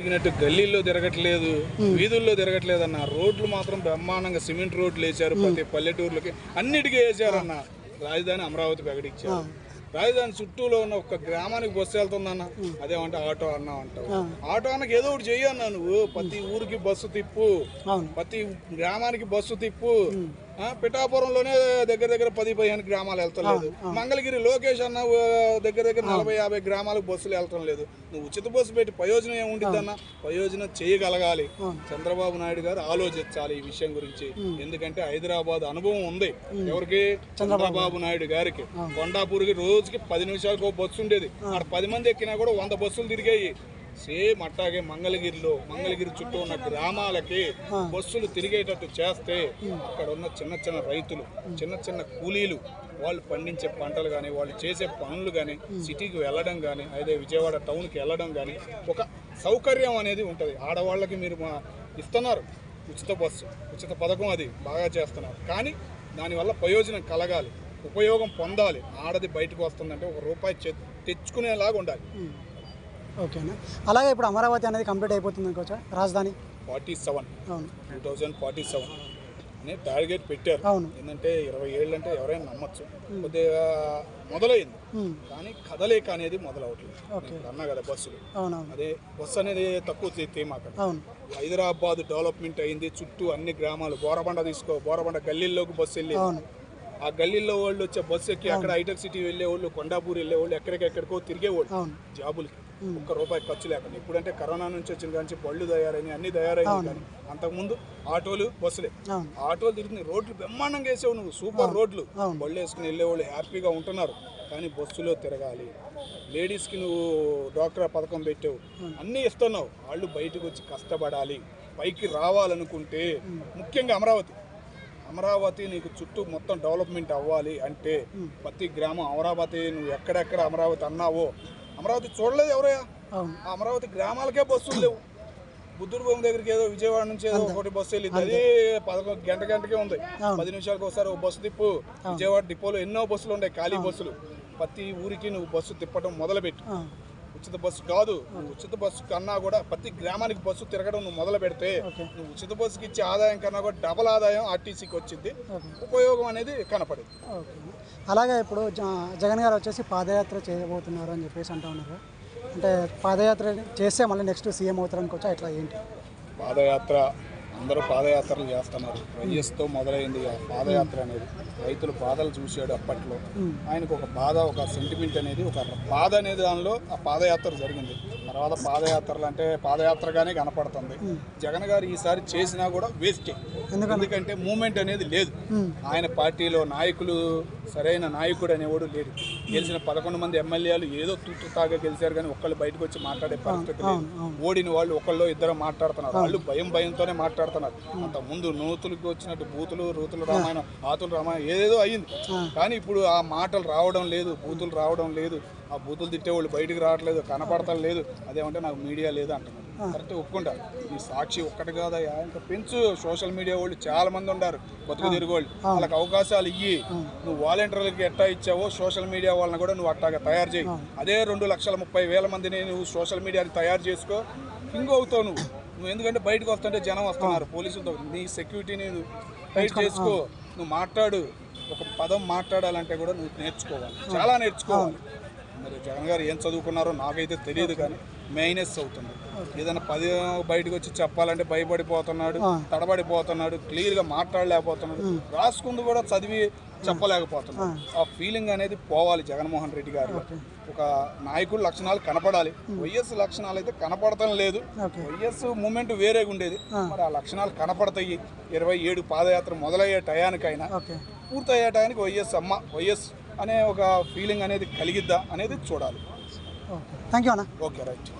తిరిగినట్టు గల్లీల్లో తిరగట్లేదు వీధుల్లో తిరగట్లేదు అన్న రోడ్లు మాత్రం బ్రహ్మాండంగా సిమెంట్ రోడ్లు వేశారు ప్రతి పల్లెటూర్లకి. అన్నిటికీ వేశారన్న. రాజధాని అమరావతి ప్రకటించారు. రాజధాని చుట్టూలో ఉన్న ఒక గ్రామానికి బస్సు వెళ్తుందన్న. అదేమంటే ఆటో అన్నా అంటావు. ఆటో అన్నకి ఏదో ఒకటి చెయ్యి అన్నా నువ్వు. ప్రతి ఊరికి బస్సు తిప్పు. ప్రతి గ్రామానికి బస్సు తిప్పు. పిఠాపురంలోనే దగ్గర దగ్గర పది పదిహేను గ్రామాలు వెళ్తలేదు. మంగళగిరి లోకేష్ అన్న దగ్గర దగ్గర నలభై యాభై గ్రామాలకు బస్సులు వెళ్తాం లేదు. నువ్వు ఉచిత బస్సు పెట్టి ప్రయోజనం ఏముండిద్దన్న ప్రయోజనం చేయగలగాలి. చంద్రబాబు నాయుడు గారు ఆలోచించాలి ఈ విషయం గురించి. ఎందుకంటే హైదరాబాద్ అనుభవం ఉంది. ఎవరికి? చంద్రబాబు నాయుడు. గారికి. కొండాపూర్కి రోజుకి పది నిమిషాలకు బస్సు ఉండేది. అక్కడ పది మంది ఎక్కినా కూడా వంద బస్సులు తిరిగాయి. సేమ్ అట్టాగే మంగళగిరిలో మంగళగిరి చుట్టూ ఉన్న గ్రామాలకి బస్సులు తిరిగేటట్టు చేస్తే అక్కడ ఉన్న చిన్న చిన్న రైతులు చిన్న చిన్న కూలీలు వాళ్ళు పండించే పంటలు కానీ వాళ్ళు చేసే పనులు కానీ సిటీకి వెళ్ళడం కానీ అదే విజయవాడ టౌన్కి వెళ్ళడం కానీ ఒక సౌకర్యం అనేది ఉంటుంది. ఆడవాళ్ళకి మీరు మా ఇస్తున్నారు ఉచిత బస్సు ఉచిత పథకం అది బాగా చేస్తున్నారు. కానీ దానివల్ల ప్రయోజనం కలగాలి ఉపయోగం పొందాలి. ఆడది బయటకు వస్తుందంటే ఒక రూపాయి తెచ్చుకునేలాగా ఉండాలి. ఓకేనా? అలాగే ఇప్పుడు అమరావతి అనేది కంప్లీట్ అయిపోతుంది అనుకోవచ్చా రాజధాని? Forty seven. అవును. టూ థౌజండ్ ఫార్టీ సెవెన్ అని టార్గెట్ పెట్టారు. అవును. ఏంటంటే ఇరవై ఏళ్ళు అంటే ఎవరైనా నమ్మచ్చు. కొద్దిగా మొదలైంది. కానీ కదలేక అనేది మొదలవట్లేదు. అన్నా కదా బస్సులు. అదే బస్సు అనేది తక్కువ తీమ అక్కడ. అవును. హైదరాబాద్ డెవలప్మెంట్ అయింది చుట్టూ అన్ని గ్రామాలు బోరబండ తీసుకో బోరబండ గల్లీల్లోకి బస్సు వెళ్ళి ఆ గల్లీల్లో వాళ్ళు వచ్చే బస్సు ఎక్కి అక్కడ హైటెక్ సిటీ వెళ్ళే వాళ్ళు కొండాపూర్ వెళ్ళే వాళ్ళు ఎక్కడికెక్కడికో తిరిగే వాళ్ళు అవును. జాబులకి. ఒక్క రూపాయి ఖర్చు లేకుండా. ఇప్పుడంటే కరోనా నుంచి వచ్చిన కానీ బళ్ళు తయారైనాయి అన్ని తయారైనాయి కానీ అంతకుముందు ఆటోలు బస్సులే. ఆటోలు తిరుగుతున్నాయి. రోడ్లు బ్రహ్మాండంగా వేసావు నువ్వు. సూపర్ రోడ్లు. బళ్ళు వేసుకుని వెళ్ళేవాళ్ళు హ్యాపీగా ఉంటున్నారు. కానీ బస్సులో తిరగాలి. లేడీస్కి నువ్వు డాక్టర్ పథకం పెట్టావు. అన్నీ ఇస్తున్నావు. వాళ్ళు బయటకు వచ్చి కష్టపడాలి. పైకి రావాలనుకుంటే ముఖ్యంగా అమరావతి. అమరావతి నీకు చుట్టూ మొత్తం డెవలప్మెంట్ అవ్వాలి అంటే ప్రతి గ్రామం అమరావతి నువ్వు ఎక్కడెక్కడ అమరావతి అన్నావో అమరావతి చూడలేదు ఎవరయ్యా? అమరావతి గ్రామాలకే బస్సులు లేవు. బుద్ధుడు భూమి దగ్గరికి ఏదో విజయవాడ నుంచి ఏదో ఒకటి బస్సు వెళ్ళింది. అది పదకొండు గంట గంటకే ఉంది. పది నిమిషాలకు ఒకసారి ఒక బస్సు తిప్పు. విజయవాడ డిపోలో ఎన్నో బస్సులు ఉన్నాయి ఖాళీ బస్సులు. ప్రతి ఊరికి నువ్వు బస్సు తిప్పడం మొదలుపెట్టు. ఉచిత బస్సు కాదు. ఉచిత బస్సు కన్నా కూడా ప్రతి గ్రామానికి బస్సు తిరగడం నువ్వు మొదలు పెడితే. నువ్వు ఉచిత బస్సుకి ఇచ్చే ఆదాయం కన్నా కూడా డబల్ ఆదాయం ఆర్టీసీకి వచ్చింది. ఉపయోగం అనేది కనపడింది. అలాగే ఇప్పుడు జగన్ గారు వచ్చేసి పాదయాత్ర చేయబోతున్నారు అని చెప్పేసి అంటా ఉన్నారు. అంటే పాదయాత్ర చేస్తే మళ్ళీ నెక్స్ట్ సీఎం అవుతారు అనుకోవచ్చా ఇట్లా ఏంటి? పాదయాత్ర అందరూ పాదయాత్రలు చేస్తున్నారు. వైఎస్తో మొదలైంది ఆ పాదయాత్ర అనేది. రైతుల బాధలు చూశాడు అప్పట్లో. ఆయనకు ఒక బాధ ఒక సెంటిమెంట్ అనేది ఒక బాధ అనేది దానిలో ఆ పాదయాత్ర జరిగింది. తర్వాత పాదయాత్రలు అంటే పాదయాత్రగానే కనపడుతుంది. జగన్ గారు ఈసారి చేసినా కూడా వేస్టే. ఎందుకంటే మూమెంట్ అనేది లేదు. ఆయన పార్టీలో నాయకులు సరైన నాయకుడు అనేవాడు లేడు. గెలిచిన పదకొండు మంది ఎమ్మెల్యేలు ఏదో తూతు తాగా గెలిచారు కానీ ఒక్కళ్ళు బయటకు వచ్చి మాట్లాడే పరిస్థితి లేదు. ఓడిన వాళ్ళు ఒకళ్ళు ఇద్దరు మాట్లాడుతున్నారు. వాళ్ళు భయం భయంతోనే మాట్లాడుతున్నారు. అంత ముందు నూతులకు వచ్చినట్టు బూతులు రూతులు రామాయణం ఆతులు రామాయణం ఏదేదో అయ్యింది కానీ ఇప్పుడు ఆ మాటలు రావడం లేదు బూతులు రావడం లేదు. ఆ బూతులు తిట్టేవాళ్ళు బయటికి రావట్లేదు కనపడటం లేదు అదేమంటే నాకు మీడియా లేదు అంటున్నారు కరెక్ట్ ఒప్పుకుంటారు ఈ సాక్షి ఒక్కటి కాదయ్యా ఇంకా పెంచు సోషల్ మీడియా వాళ్ళు చాలా మంది ఉన్నారు బతుకు తిరుగు వాళ్ళు వాళ్ళకి అవకాశాలు ఇయ్యి. నువ్వు వాలంటీర్లకి ఎట్టా ఇచ్చావో సోషల్ మీడియా వాళ్ళని కూడా నువ్వు అట్టాగా తయారు చేయి. అదే రెండు లక్షల ముప్పై వేల మందిని నువ్వు సోషల్ మీడియాని తయారు చేసుకో. కింగ్ అవుతావు నువ్వు. నువ్వు ఎందుకంటే బయటకు వస్తుంటే జనం వస్తున్నారు పోలీసులతో. నీ సెక్యూరిటీని నువ్వు టైట్ చేసుకో. నువ్వు మాట్లాడు. ఒక పదం మాట్లాడాలంటే కూడా నువ్వు నేర్చుకోవాలి. చాలా నేర్చుకోవాలి. మరి జగన్ గారు ఏం చదువుకున్నారో నాకైతే తెలియదు కానీ మైనస్ అవుతుంది. ఏదైనా పది బయటకు వచ్చి చెప్పాలంటే భయపడిపోతున్నాడు తడబడిపోతున్నాడు క్లియర్గా మాట్లాడలేకపోతున్నాడు రాసుకుంది కూడా చదివి చెప్పలేకపోతున్నాడు. ఆ. ఫీలింగ్ అనేది పోవాలి జగన్మోహన్ రెడ్డి గారు ఒక నాయకుడు లక్షణాలు కనపడాలి. వైఎస్ లక్షణాలు అయితే కనపడటం లేదు. వైఎస్ మూమెంట్ వేరేగా ఉండేది. మరి ఆ లక్షణాలు కనపడతాయి. ఇరవై ఏడు పాదయాత్ర మొదలయ్యే టయానికైనా పూర్తయ్యే టయానికి వైఎస్ అమ్మ వైఎస్ అనే ఒక ఫీలింగ్ అనేది కలిగిద్దా అనేది చూడాలి. ఓకే. థ్యాంక్ యూ అన్న. Okay right.